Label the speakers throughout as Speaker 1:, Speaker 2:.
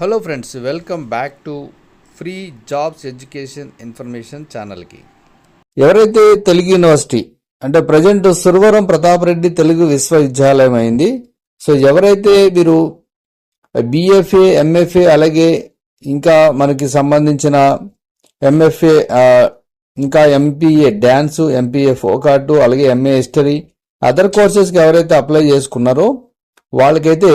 Speaker 1: Hello friends welcome back to free jobs education information ఛానల్కి ఎవరైతే Telugu university అంటే present Suravaram Pratap Reddy Telugu విశ్వవిద్యాలయం అయింది సో ఎవరైతే మీరు బిఎఫ్ఏ ఎంఎఫ్ఏ అలాగే ఇంకా మనకి సంబంధించిన ఎంఎఫ్ఏ ఇంకా ఎంపీఏ డ్యాన్స్ ఎంపీఏ ఫోకాటు అలాగే ఎంఏ హిస్టరీ అదర్ కోర్సెస్కి ఎవరైతే అప్లై చేసుకున్నారో వాళ్ళకైతే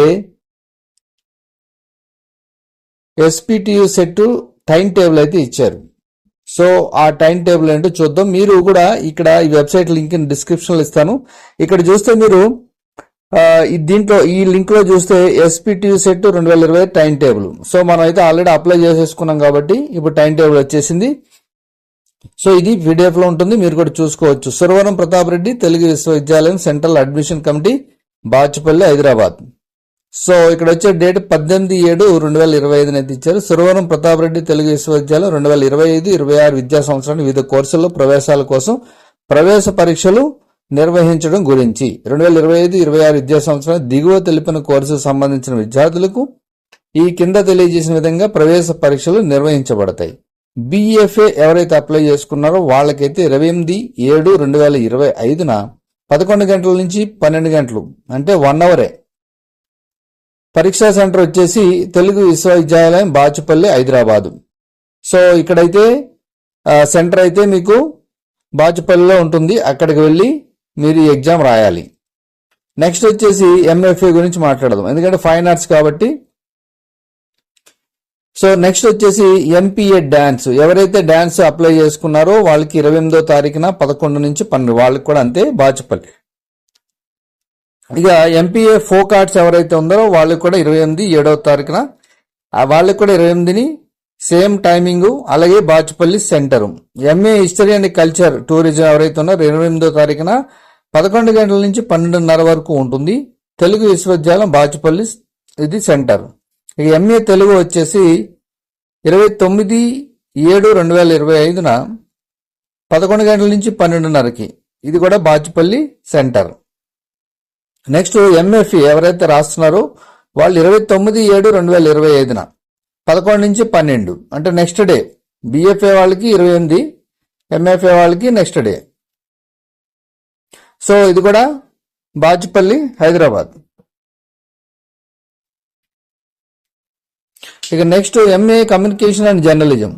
Speaker 1: ఎస్పీటీయూ సెట్ టైం టేబుల్ అయితే ఇచ్చారు. సో ఆ టైం టేబుల్ ఏంటో చూద్దాం. మీరు కూడా ఇక్కడ ఈ వెబ్సైట్ లింక్ డిస్క్రిప్షన్లో ఇస్తాను. ఇక్కడ చూస్తే మీరు దీంట్లో ఈ లింక్లో చూస్తే ఎస్పీటీ సెట్ రెండు వేల ఇరవై టైం టేబుల్ సో మనం అయితే ఆల్రెడీ అప్లై చేసేసుకున్నాం కాబట్టి ఇప్పుడు టైం టేబుల్ వచ్చేసింది. సో ఇది పీడిఎఫ్లో ఉంటుంది. మీరు కూడా చూసుకోవచ్చు. సురవరం ప్రతాప్ రెడ్డి తెలుగు విశ్వవిద్యాలయం central admission committee Bachupalli Hyderabad. So ఇక్కడ వచ్చే డేట్ పద్దెనిమిది ఏడు రెండు వేల ఇరవై ఐదు అయితే ఇచ్చారు. సురవరం ప్రతాప్ రెడ్డి తెలుగు విశ్వవిద్యాలయం రెండు వేల ఇరవై ఐదు ఇరవై ఆరు విద్యా సంవత్సరానికి వివిధ కోర్సుల్లో ప్రవేశాల కోసం ప్రవేశ పరీక్షలు నిర్వహించడం గురించి. రెండు వేల ఇరవై ఐదు ఇరవై ఆరు విద్యా సంవత్సరం దిగువ తెలిపిన కోర్సుకు సంబంధించిన విద్యార్థులకు ఈ కింద తెలియజేసిన విధంగా ప్రవేశ పరీక్షలు నిర్వహించబడతాయి. బిఎఫ్ఏ ఎవరైతే అప్లై చేసుకున్నారో వాళ్ళకైతే ఇరవై ఎనిమిది ఏడు రెండు వేల ఇరవై ఐదున పదకొండు గంటల నుంచి పన్నెండు గంటలు అంటే వన్ అవరే పరీక్షా సెంటర్ వచ్చేసి తెలుగు విశ్వవిద్యాలయం బాచుపల్లి హైదరాబాదు. సో ఇక్కడైతే సెంటర్ అయితే మీకు బాచుపల్లిలో ఉంటుంది. అక్కడికి వెళ్ళి మీరు ఈ ఎగ్జామ్ రాయాలి. నెక్స్ట్ వచ్చేసి ఎంఎఫ్ఏ గురించి మాట్లాడదాం. ఎందుకంటే ఫైన్ ఆర్ట్స్ కాబట్టి. సో నెక్స్ట్ వచ్చేసి ఎంపీఏ డ్యాన్స్ ఎవరైతే డ్యాన్స్ అప్లై చేసుకున్నారో వాళ్ళకి ఇరవై ఎనిమిదో తారీఖున పదకొండు నుంచి పన్నెండు. వాళ్ళకి కూడా అంతే బాచుపల్లి. ఇక ఎంపీఏ ఫోక్ ఆర్ట్స్ ఎవరైతే ఉందో వాళ్ళకి కూడా ఇరవై ఎనిమిది ఏడవ తారీఖున. వాళ్ళకి కూడా ఇరవై ఎనిమిదిని సేమ్ టైమింగ్ అలాగే Bachupalli centre MA history and culture tourism ఎవరైతే ఉన్నారో ఇరవై ఎనిమిదో తారీఖున పదకొండు గంటల నుంచి పన్నెండున్నర వరకు ఉంటుంది. తెలుగు విశ్వవిద్యాలయం బాచుపల్లి ఇది సెంటర్ ఇక ఎంఏ తెలుగు వచ్చేసి ఇరవై తొమ్మిది ఏడు రెండు వేల ఇరవై ఐదున పదకొండు గంటల నుంచి పన్నెండున్నరకి. ఇది కూడా బాచుపల్లి సెంటర్ నెక్స్ట్ ఎంఎఫ్ఈ ఎవరైతే రాస్తున్నారో వాళ్ళు ఇరవై తొమ్మిది ఏడు రెండు వేల ఇరవై ఐదున పదకొండు నుంచి పన్నెండు. అంటే నెక్స్ట్ డే బిఎఫ్ఏ వాళ్ళకి ఇరవై ఎనిమిది ఎంఎఫ్ఏ వాళ్ళకి నెక్స్ట్ డే సో ఇది కూడా బాచుపల్లి హైదరాబాద్. ఇక next MA communication and journalism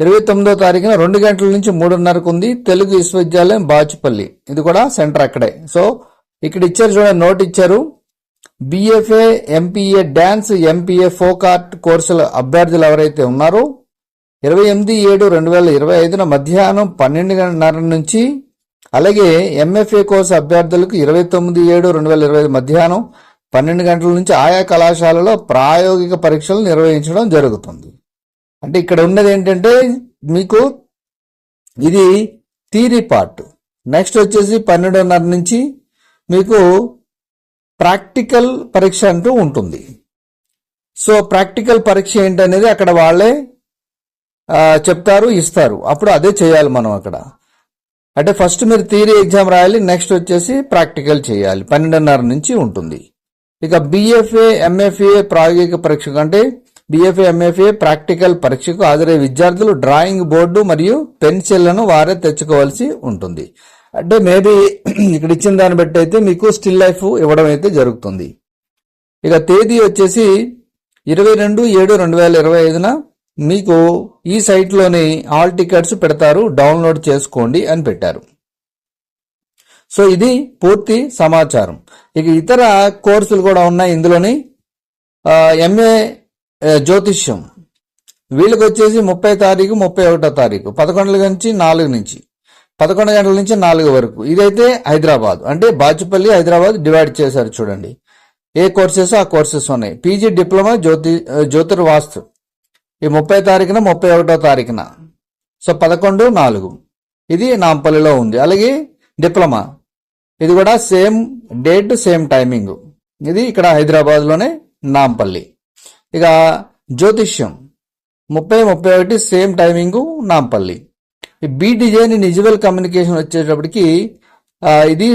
Speaker 1: ఇరవై తొమ్మిదో తారీఖున రెండు గంటల నుంచి మూడున్నరకు ఉంది. తెలుగు విశ్వవిద్యాలయం బాచుపల్లి. ఇది కూడా సెంటర్ అక్కడే. సో ఇక్కడ ఇచ్చారు చూడండి నోట్ ఇచ్చారు BFA MPA dance MPA folk art కోర్సుల అభ్యర్థులు ఎవరైతే ఉన్నారో ఇరవై ఎనిమిది ఏడు రెండు వేల ఇరవై ఐదున మధ్యాహ్నం పన్నెండున్నర నుంచి అలాగే ఎంఎఫ్ఏ కోర్సు అభ్యర్థులకు ఇరవై తొమ్మిది ఏడు రెండు వేల ఇరవై ఐదు మధ్యాహ్నం పన్నెండు గంటల నుంచి ఆయా కళాశాలలో ప్రాయోగిక పరీక్షలు నిర్వహించడం జరుగుతుంది. అంటే ఇక్కడ ఉన్నది ఏంటంటే మీకు ఇది థీరీ పార్ట్. నెక్స్ట్ వచ్చేసి పన్నెండున్నర నుంచి మీకు ప్రాక్టికల్ పరీక్ష అంటూ ఉంటుంది. సో ప్రాక్టికల్ పరీక్ష ఏంటనేది అక్కడ వాళ్ళే చెప్తారు ఇస్తారు. అప్పుడు అదే చేయాలి మనం అక్కడ. అంటే ఫస్ట్ మీరు థియరీ ఎగ్జామ్ రాయాలి నెక్స్ట్ వచ్చేసి ప్రాక్టికల్ చేయాలి. పన్నెండున్నర నుంచి ఉంటుంది. ఇక బిఎఫ్ఏ ఎంఎఫ్ఏ ప్రాయోగిక పరీక్ష అంటే బిఎఫ్ఏ ఎంఎఫ్ఏ ప్రాక్టికల్ పరీక్షకు హాజరయ్యే విద్యార్థులు డ్రాయింగ్ బోర్డు మరియు పెన్సిళ్ళను వారే తెచ్చుకోవాల్సి ఉంటుంది. అంటే మేబీ ఇక్కడ ఇచ్చిన దాన్ని బట్టి అయితే మీకు స్టిల్ లైఫ్ ఇవ్వడం అయితే జరుగుతుంది. ఇక తేదీ వచ్చేసి ఇరవై రెండు ఏడు రెండు వేల ఇరవై ఐదున మీకు ఈ సైట్లోని ఆల్ టికెట్స్ పెడతారు డౌన్లోడ్ చేసుకోండి అని పెట్టారు. సో ఇది పూర్తి సమాచారం. ఇక ఇతర కోర్సులు కూడా ఉన్నాయి ఇందులోని. ఎంఏ జ్యోతిష్యం. వీళ్ళకి వచ్చేసి ముప్పై తారీఖు ముప్పై ఒకటో తారీఖు. పదకొండు నుంచి నాలుగు నుంచి. పదకొండు గంటల నుంచి నాలుగు వరకు. ఇదైతే హైదరాబాద్. అంటే బాచుపల్లి హైదరాబాద్ డివైడ్ చేశారు చూడండి. ఏ కోర్సెస్? ఆ కోర్సెస్ ఉన్నాయి. పీజీ డిప్లొమా జ్యోతి జ్యోతిర్వాస్తు. ఈ ముప్పై తారీఖున ముప్పై ఒకటో తారీఖున. సో పదకొండు నాలుగు. ఇది నాంపల్లిలో ఉంది. అలాగే డిప్లొమా. ఇది కూడా సేమ్ డేట్ సేమ్ టైమింగ్. ఇది ఇక్కడ హైదరాబాద్లోనే నాంపల్లి. ఇక జ్యోతిష్యం. ముప్పై ముప్పై ఒకటి same timing Nampally. B design in communication వచ్చేటప్పటికి ఇది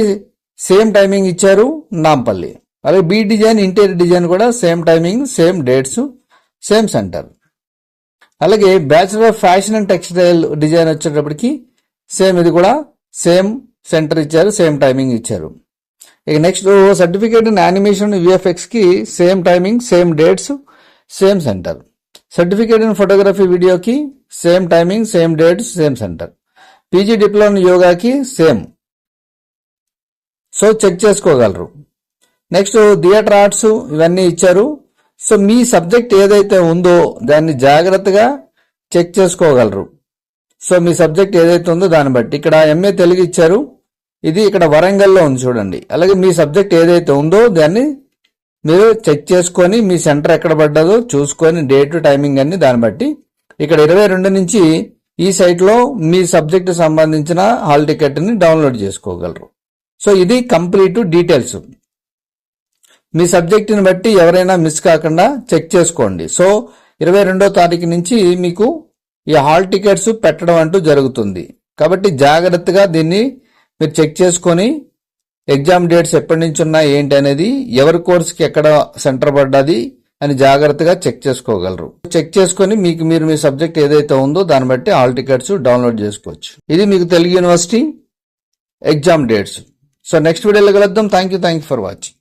Speaker 1: సేమ్ టైమింగ్ ఇచ్చారు నాంపల్లి. అలాగే బీ డిజైన్ ఇంటీరియర్ డిజైన్ కూడా same timing same dates same centre. అలాగే bachelor of fashion and textile design వచ్చేటప్పటికి సేమ్ ఇది కూడా సేమ్ సెంటర్ ఇచ్చారు సేమ్ టైమింగ్ ఇచ్చారు. ఇక next certificate in animation విఎఫ్ఎక్స్కి same timing same dates same centre. Certificate in photography వీడియోకి same timing same dates same centre. PG diploma యోగాకి same. So check చేసుకోగలరు. Next theatre arts ఇవన్నీ ఇచ్చారు. So మీ subject ఏదైతే ఉందో దాన్ని జాగ్రత్తగా చెక్ చేసుకోగలరు. సో మీ సబ్జెక్ట్ ఏదైతే ఉందో దాన్ని బట్టి. ఇక్కడ ఎంఏ తెలుగు ఇచ్చారు. ఇది ఇక్కడ వరంగల్లో ఉంది చూడండి. అలాగే మీ సబ్జెక్ట్ ఏదైతే ఉందో దాన్ని మీరు చెక్ చేసుకొని మీ సెంటర్ ఎక్కడ పడ్డదో చూసుకొని డేట్ టైమింగ్ అన్ని దాన్ని బట్టి. ఇక్కడ ఇరవై రెండు నుంచి ఈ సైట్లో మీ సబ్జెక్టు సంబంధించిన హాల్ టికెట్ని డౌన్లోడ్ చేసుకోగలరు. సో ఇది కంప్లీట్ డీటెయిల్స్. మీ సబ్జెక్టుని బట్టి ఎవరైనా మిస్ కాకుండా చెక్ చేసుకోండి. సో ఇరవై రెండో తారీఖు నుంచి మీకు ఈ హాల్ టికెట్స్ పెట్టడం అంటూ జరుగుతుంది. కాబట్టి జాగ్రత్తగా దీన్ని మీరు చెక్ చేసుకొని ఎగ్జామ్ డేట్స్ ఎప్పటి నుంచి ఉన్నాయి ఏంటి అనేది ఎవరి కోర్సుకి ఎక్కడ సెంటర్ పడ్డది అని జాగ్రత్తగా చెక్ చేసుకోగలరు. చెక్ చేసుకొని మీకు మీరు మీ సబ్జెక్ట్ ఏదైతే ఉందో దాన్ని బట్టి ఆల్ టికెట్స్ డౌన్లోడ్ చేసుకోవచ్చు. ఇది మీకు Telugu university exam dates. So next వీడియోలో కలుద్దాం. Thank you thank you for watching